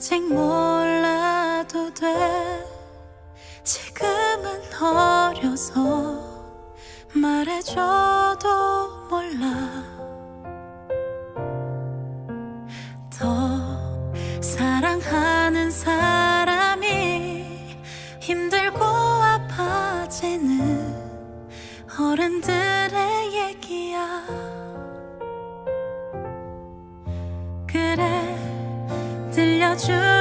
아직 몰라도 돼. 지금은 어려서 말해줘도 몰라. 더 사랑하는 사람이 힘들고 아파지는 어른들의 you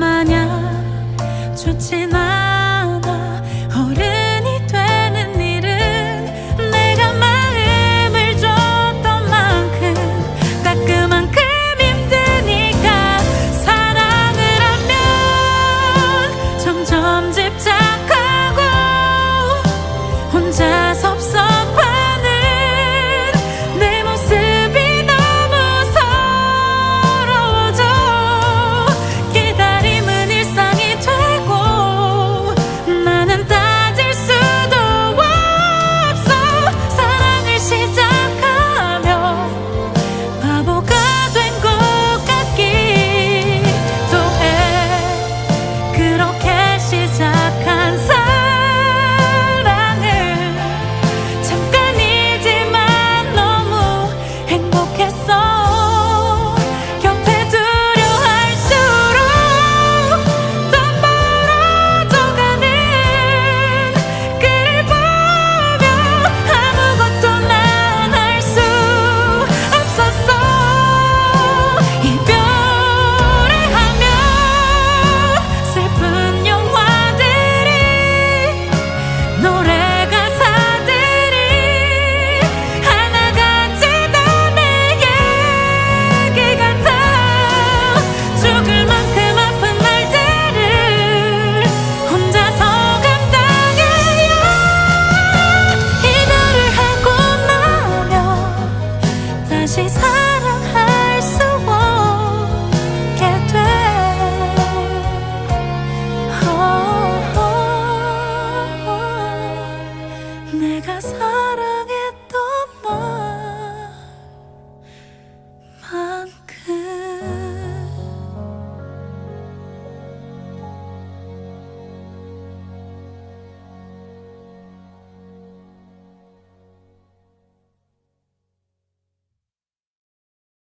마냥 좋진 않아 다시 사랑할 수 없게 돼. 어, 어, 어. 내가 사랑